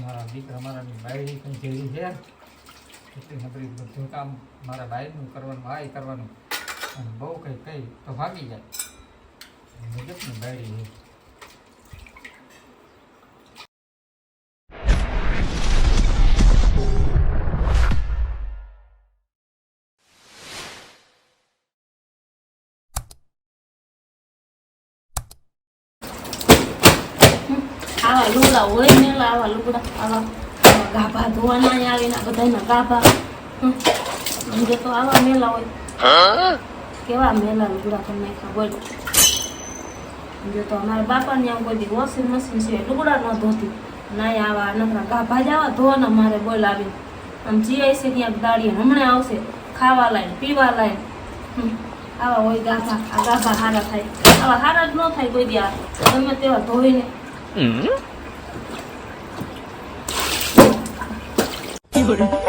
મારા દીકરા, મારાની બાયડી કંઈ જેવી છે. એટલી નબળી બધું કામ મારા બાયનું કરવાનું, આ કરવાનું. અને બહુ કંઈ કહી તો ભાગી જાય. મુજબની બાયડી છે આવા લુગડા હોય ને આવા લુગડા આવા ગાભા ધોવાના આવે ને આ બધાયના ગાભા. સમજે તો આવા મેલા હોય. કેવા મેલા લુગડા તમે નાખ્યા બોલ સમજે તો અમારા બાપાને આમ કોઈ વોશિંગ મશીન છે લુગડા ન ધોતી. ના આવા નકરા ગાભા જ આવા ધોવાના મારે બોલ આવીને. આમ જીઆઈ છે ત્યાં દાડીએ હમણાં આવશે. ખાવા લાય પીવા લાય. આવા હોય ગાભા. આ ગાભા હારા થાય. આવા હારા જ ન થાય કોઈ દી આ. ગમે તેવા ધોઈને. જઈએ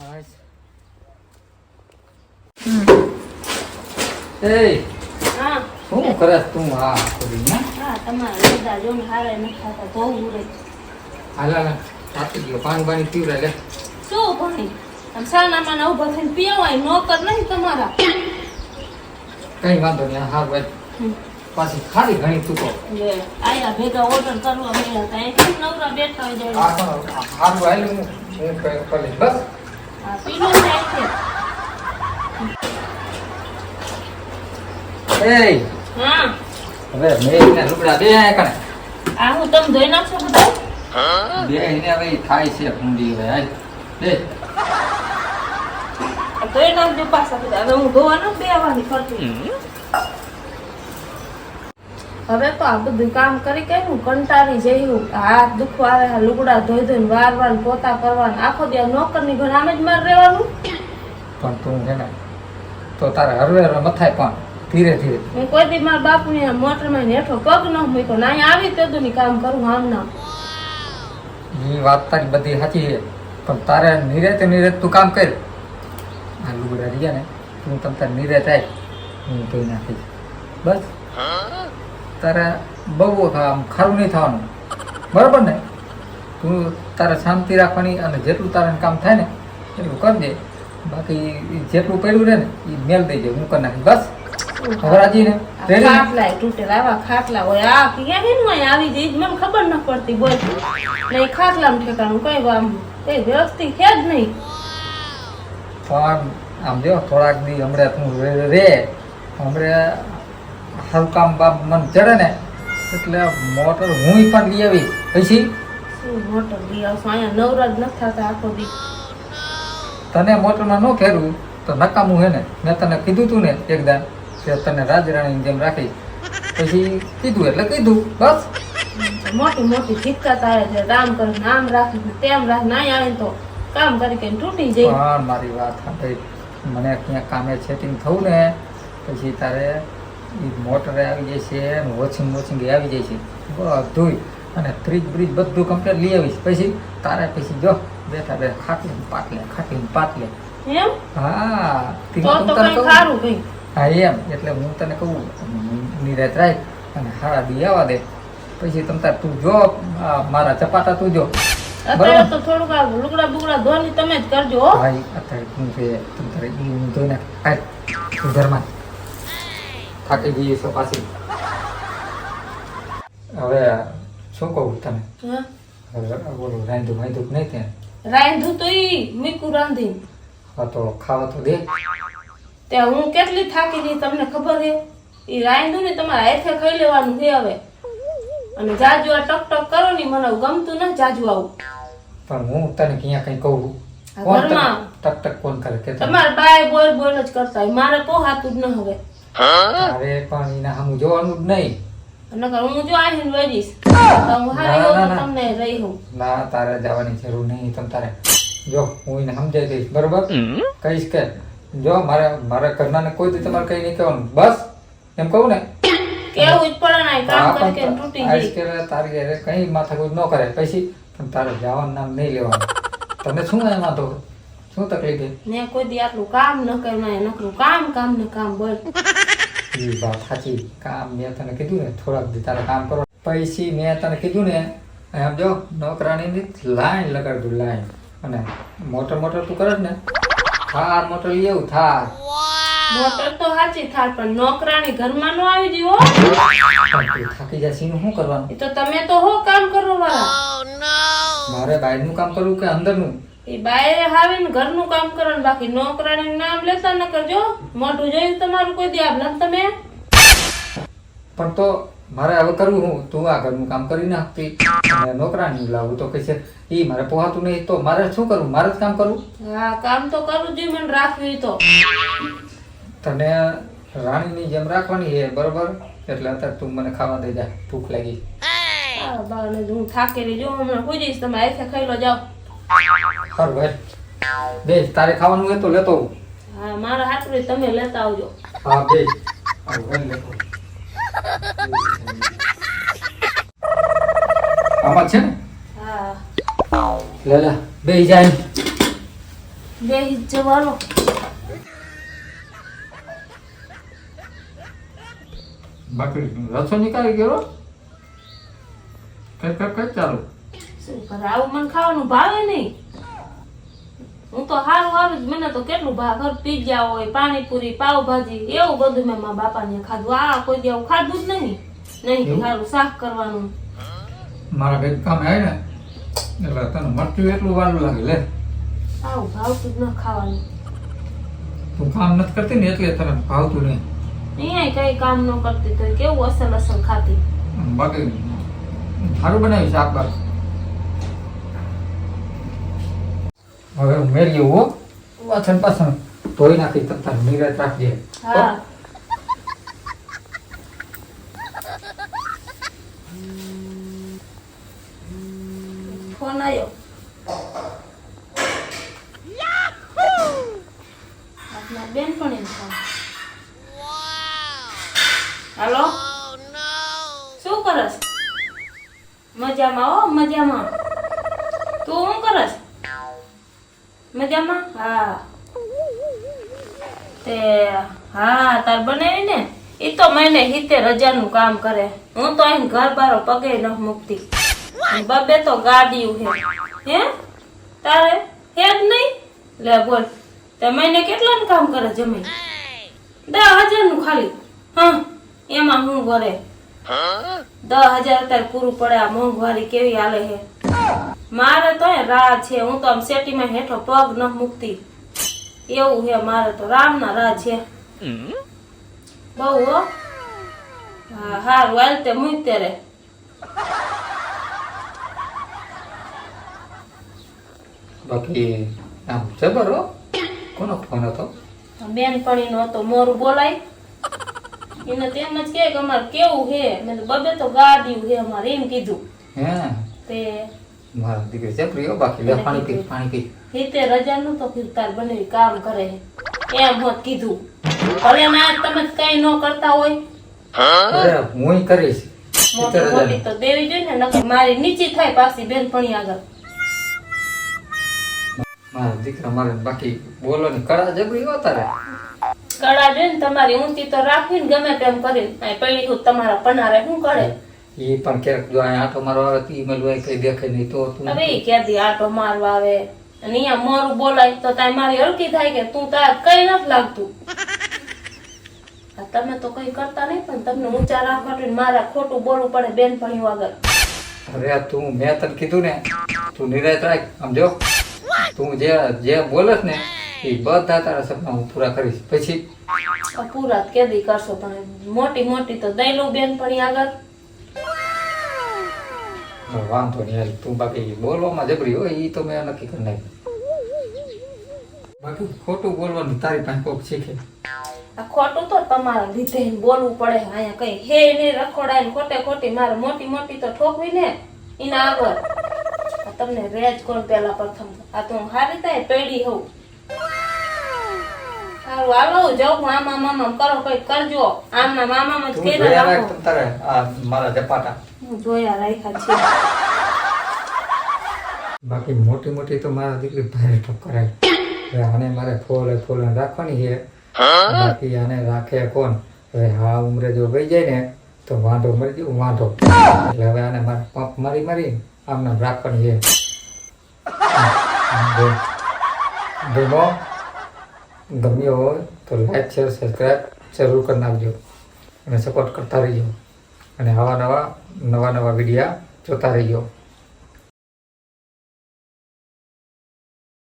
હાશ. એ હા. શું કરે તું આ કરી ને હા તમારા લુગડા જો હારે હારા નથી થતા ધોવું રે હાલા હાલ. થાકી ગયો પાણી બાણી પીવડે લે. શું ભણી આમ સાનામાં ને ઊભા થઈને પીવાય નોકર નહીં તમારા. કઈ વાંધો નહીં હાર ભાઈ પાછી ખાલી ઘણી ચૂકો આયા ભેગા ઓર્ડર કરવા મળ્યા હતા. એક નવરા બેઠા હોય જાય હા હારું આવેલું હું હું કરી. બસ. હા પીલો જાય છે. એ હા. હવે મેં લુગડા દે આ કણે. આ હું તમ ધોઈ નાખશું બધા? બે એને હવે થાય છે કુંડી હવે હાલ. બે. ધોઈ નાખજો પાછા બધા. હવે હું ધોવા નથી બેવાની ફરતી. હવે તો આ બધું કામ કરી કે હું કંટાળી જઈ હું. હાથ દુખવા આવે લુગડા ધોઈ ધોઈને વાર વાર પોતા કરવાના. આખો દિવસ નોકરની ઘર આમે જ મારે રહેવાનું. પણ તું છે ને તો તારે હરવે હરવે મથાય પણ ધીરે ધીરે. હું કોઈ દી મારા બાપુની મોટરમાં હેઠો પગ ન મૂક્યો. તો અહીંયા આવી તે ની કામ કરું આમ ના એ વાત તારી બધી સાચી છે. પણ તારે નિરેતે નિરેત તું કામ કર. આ લુગડા રહ્યા ને, તું તમ તારે નિરેત આય. હું ધોઈ નાખીશ. બસ. તારે બહુ આમ ખારું નહીં થવાનું. બરાબર ને? તું તારે શાંતિ રાખવાની અને જેટલું તારે કામ થાય ને, એટલું કરજે બાકી ઈ જેટલું પડ્યું રહે ને એ મેલ દેજે હું કરી નાખીશ. બસ. હવે ને? ખાટલા તૂટેલા આવા ખાટલા હોય. આ ક્યાં હેનું અહીંયા આવી જાય મને ખબર ન પડતી બોલ. ને ખાટલામાં ઠેકાણું કઈ આમ? કઈ વ્યવસ્થિત છે જ નહીં. પણ આમ જો થોડાક દી હમણાં તું રે- રે. હમણાં હારું કામ બાપ મન ચડે ને એટલે મોટર હું પણ લઈ આવી પછી? મોટર લઈ આવશો? અહીંયા નવરાજ નથી થતા આખો દી. તને મોટરમાં ન ફેરવું તો નકામું હે ને. મેં તને કીધું તું ને એકદા કે તને રાજરાણીની જેમ રાખી. પછી કીધું એટલે કીધું બસ. મોટી મોટી જીતતા તારે છે. રામ કર નામ રાખ તેમ રાખ ના આવે તો કામ કરી કે તૂટી જાય. પણ મારી વાત સાંભળી. મને ક્યાં કામે સેટિંગ થવું ને પછી તારે મોટરે આવી જાય છે ને વોચિંગ વોચિંગ આવી જાય છે. બધું અને ફ્રીજ બ્રિજ બધું કમ્પ્લીટ લઈ આવીશ. પછી તારે પછી જો બેઠા બે ખાટલી પાટલે ખાટલી પાટલે. એમ? હા તો તો કઈ. સારું કઈ. હા એમ. એટલે હું તને કહું નિરાત રાખ અને હારા દી આવવા દે. પછી તમ તાર તું જો મારા ચપાટા તું જો. અત્યારે તો થોડુંક આ લુગડા બુગડા ધોની તમે જ કરજો હો. ભાઈ અત્યારે તું છે તું તારે હું જોઈ નાખ હાલ તું ઘરમાં. થાકી ગઈ છો પાછી. હવે શું કહું તને. બોલું રાંધું વાંધું નહીં ત્યાં? રાંધું તો ઈ મીકું રાંધી હા તો ખાવા તો દે. ત્યાં હું કેટલી થાકી ગઈ તમને ખબર છે એ રાંધું ને તમારે હેઠે ખાઈ લેવાનું છે હવે. અને જાજુ આ ટક ટક કરો ને મને ગમતું ન જાજુ આવું. પણ હું તને ક્યાં કઈ કહું? કોણ ટક ટક કોણ કરે કે? તમારે બાય બોલ બોલ જ કરતા હોય. મારે પોહાતું જ ન હવે. અરે પણ એના હમ જોવાનું જ નહીં. નકર હું જો આવીને વળીશ તો હું હારી તો. તમને રહી ના તારે જવાની જરૂર નહીં. તમ તારે જો હું એને સમજાઈ દઈશ. બરોબર? કહીશ કે જો મારે મારા ઘરના કોઈ દી તમારે કઈ નહીં કહેવાનું. બસ એમ કહું ને. કેવું જ પડે ને કામ કરી કે તૂટી કે તારી ઘરે કઈ માથાકૂટ ન કરે પછી પણ તારે જવાનું નામ નહીં લેવાનું. તમે શું એમાં તો શું તકલીફ ને કોઈ દી આટલું કામ ન કર્યું ને નકરું કામ કામ ને કામ બોલ. એ વાત સાચી. કામ મેં તને કીધું ને થોડાક દી તારે કામ કરો. પછી મેં તને કીધું ને એમ જો નોકરાણીની લાઈન લગાડતું લાઈન. અને મોટર મોટર તું કરે ને. થાર મોટર લઈ થાર. મોટર તો સાચી થાર પણ નોકરાણી ઘરમાં નો આવી તું થાકી જશે એનું શું કરવાનું? એ તો તમે તો હો કામ કરો વાળા. મારે બહારનું કામ કરવું કે અંદરનું? એ બાયરે ઘર ઘરનું કામ કરવાનું બાકી નોકરાણી નામ લેતા ન કરજો મોઢું જોયું તમારું કોઈ દી આભલા તમે? પણ તો મારે હવે કરવું હું તું આ ઘરનું કામ કરી નાખતી અને લાવું. તો કહે છે એ મારે પોહાતું નહીં. તો મારે શું કરવું? મારે જ કામ કરવું? હા કામ તો કરવું જોઈએ મને રાખવી તો. તને રાણીની જેમ રાખવાની એ બરોબર? એટલે અત્યારે તું મને ખાવા દઈ જા ભૂખ લાગી. હા થાકેલી જો હમણાં કોઈ જઈશ તમે આઈથે ખાઈ લો જાઓ. સારું ભાઈ બે તારે ખાવાનું હોય તો લેતો. હા મારા હાથ તમે લેતા આવજો. હા બે. આવું લેતો આવું. આમાં છે ને? હા. લે લે. બે જાય. બે જવાનો. બાકી રસો નીકળી ગયો? કઈ કઈ ચાલુ. શું કરે? આવું મને ખાવાનું ભાવે નહીં. હું તો સારું સારું જ મને તો કેટલું ભાખર ઘર પીઝા હોય પાણીપુરી પાવભાજી એવું બધું મેં મારા બાપાને ખાધું. આ કોઈ દી આવું ખાધું જ નહીં નહીં સારું શાક કરવાનું. મારા બેન કામ આવે ને એટલે તને મરચું એટલું વાલું લાગે લે. આવું ભાવતું જ ન ખાવાનું. તું કામ નથી કરતી ને એટલે તને ભાવતું નહીં. અહીંયા કઈ કામ ન કરતી તો કેવું અસલ અસલ ખાતી? બાકી સારું બનાવ્યું શાક બાક હવે મેળવી હો. પાછળ પાસણ ધોઈ નાખી તમ તાર નિરાત રાખજે. હા. ફોન આવ્યો બેન પણ શું કરસ? મજામાં હો, મજામાં. તું શું કરસ? મજામાં? હા. તે હા તાર બનાવી ને એ તો મને હિતે રજાનું કામ કરે. હું તો અહીં ઘર બારો પગે ન મૂકતી. બબે તો ગાડીયું હે હે? તારે હે જ નહીં? લે બોલ તે મહિને કેટલાનું કામ કરે જમીન? દસ હજારનું ખાલી. હા એમાં હું? ભરે દસ હજાર અત્યારે પૂરું પડે આ મોંઘવારી કેવી હાલે છે? મારે તો રાહ છે. હું તો આમ સેટીમાં હેઠો પગ ન મૂકતી. એવું હે મારે તો રામના રાહ છે. બહુ હો. હા હારું હાલ તે મૂકતે રે બાકી આમ જબર હો. કોનો ફોન હતો? બેનપણીનો હતો મોરું બોલાય. એને તેમ જ કે કે અમારે કેવું હે? મેં બબે તો ગાડ્યું હે અમારે એમ કીધું. હે? તે મારા દીકરી છે પ્રિયો બાકી લે પાણી પી પાણી પી. હિતે રજા નું તો તાર બનેવી કામ કરે એમ હોત કીધું. હવે ના તમે કઈ ન કરતા હોય. અરે હું કરીશ. મોટી તો દેવી જોઈએ ને નકર મારી નીચી થાય પાછી બેનપણી આગળ. મારા દીકરા મારે બાકી બોલો ને કડા જબરી તારે? કળા જોઈને તમારી ઊંચી તો રાખવી ને ગમે તેમ કરી. પહેલી હું તમારા પનારે શું કરે ઈ પણ ક્યારેક જો આટો મારો આવે તો ઈ મેલું હોય કઈ દેખાય નહીં તો ઈ ક્યાંથી આટો મારવા આવે? અને અહીંયા મોરું બોલાય તો તાય મારી હલકી થાય કે તું તાર કઈ નથી લાગતું? તમે તો કઈ કરતા નહીં પણ તમને ઊંચા રાખવા માટે મારા ખોટું બોલવું પડે બેન ભણ્યું આગળ. અરે તું મેં તને કીધું ને તું નિરાશ રાખ સમજો? તું જે જે બોલસ ને એ બધા તારા સપના હું પૂરા કરીશ. પછી? પૂરા કેદી કરશો પણ મોટી મોટી તો દઈ લઉં બેનપણી આગળ. હવે વાંધો નહીં હાલ તું બાકી બોલવામાં જબરી હોય એ તો મેં નક્કી કરી નાખ્યું બાકી ખોટું બોલવાનું તારી પાસે કોક શીખે. ખોટું તો તમારા લીધે બોલવું પડે. અહીંયા કઈ હે ને રખોડાય ખોટે ખોટી મારે મોટી મોટી તો ઠોકવી ને એના આગળ. તમને રેજ કોણ પેલા પ્રથમ. આ તો હું હારી થાય પેડી હોઉં. હારું જાઉં આમ આમ આમ આમ કરો કઈ કરજો. આમ નામ આમ આમ જ તું કર્યા જોયા રાખ. રાખો તારે આ મારા ઝપાટા. હું જોયા રાખ્યા છે. બાકી મોટી મોટી તો મારા દીકરી ભારે ઠપકરાય આને મારે ફોલે ફોલે રાખવાની છે. બાકી આને રાખે કોણ? હવે હા ઉમરે જો ગઈ જાય ને તો વાંધો મરી ગયો વાંધો. એટલે હવે આને મારે પંપ મારી મારી આમ નામ રાખવાની છે. ડેમો ગમ્યો હોય તો લાઈક શેર સબસ્ક્રાઈબ જરૂર કરી નાખજો અને સપોર્ટ કરતા રહીજો. અને આવા નવા નવા નવા વિડીયા જોતા રહીજો.